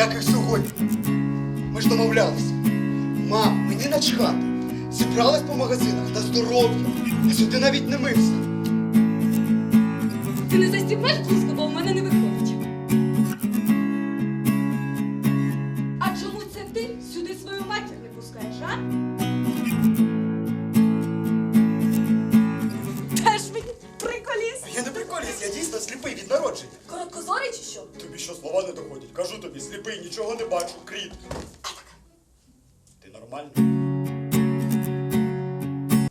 Ніяких сьогодні. Ми ж домовлялися. Мам, мені начхати. Зібралась по магазинах на здоров'я. А сюди навіть не мився. Ти не застібнеш блузку, бо в мене не виходить. Що? Тобі що слова не доходять? Кажу тобі, сліпий, нічого не бачу, кріт. Ти нормальний?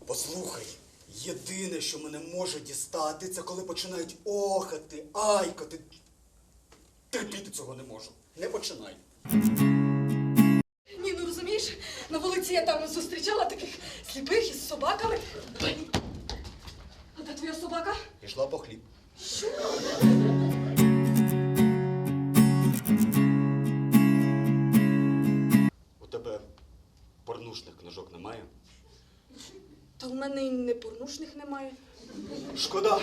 Послухай, єдине, що мене може дістати, це коли починають охати, айкати. Терпіти цього не можу. Не починай. Ні, ну розумієш, на вулиці я там зустрічала таких сліпих із собаками. А де твоя собака? Пішла по хліб. Що? Порнушних книжок немає? Та в мене і не порнушних немає. Шкода.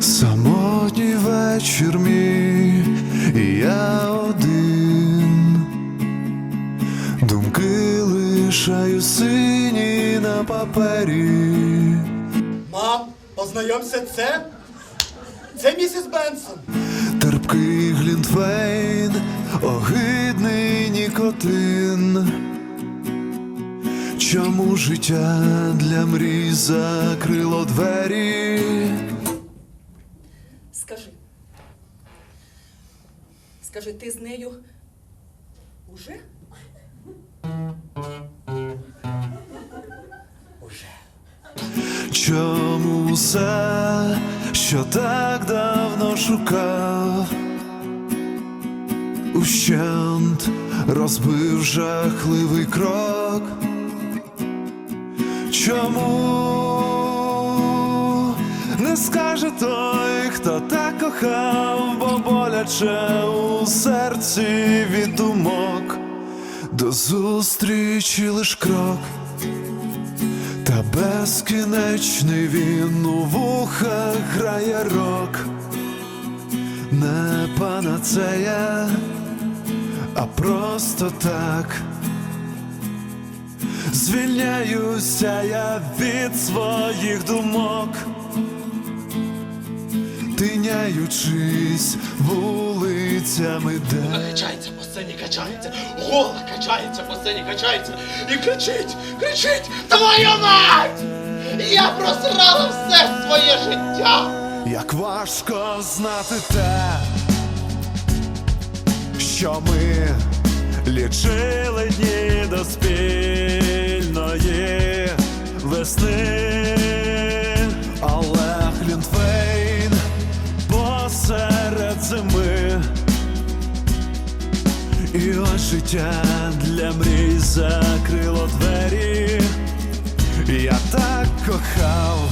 Самотній вечір мій, і я один. Думки лишаю сині на папері. Мам, познайомся, це. Це місіс Бенсон. Терпкий глінтвейн, огидний нікотин. Чому життя для мрій закрило двері? Скажи. Скажи, ти з нею уже? Уже. Чому все, що так давно шукав, ущент розбив жахливий крок? Чому не скаже той, хто так кохав, бо боляче у серці від думок, до зустрічі лиш крок. Та безкінечний він у вухах грає рок, не панацея, а просто так. Звільняюся я від своїх думок, тиняючись вулицями, де качається по сцені, качається, гола качається по сцені, качається і кричить, кричить, твою мать! Я просрала все своє життя! Як важко знати те, що ми лічили дні до спільної весни, але Глінтвейн посеред зими. І ось життя для мрій закрило двері. Я так кохав,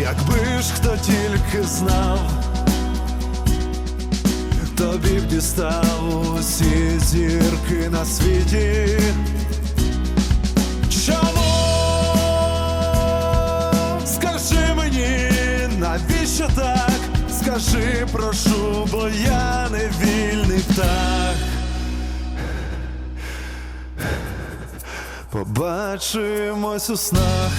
якби ж хто тільки знав, тобі б дістав усі зірки на світі. Чому? Скажи мені, навіщо так? Скажи, прошу, бо я не вільний птах. Побачимось у снах.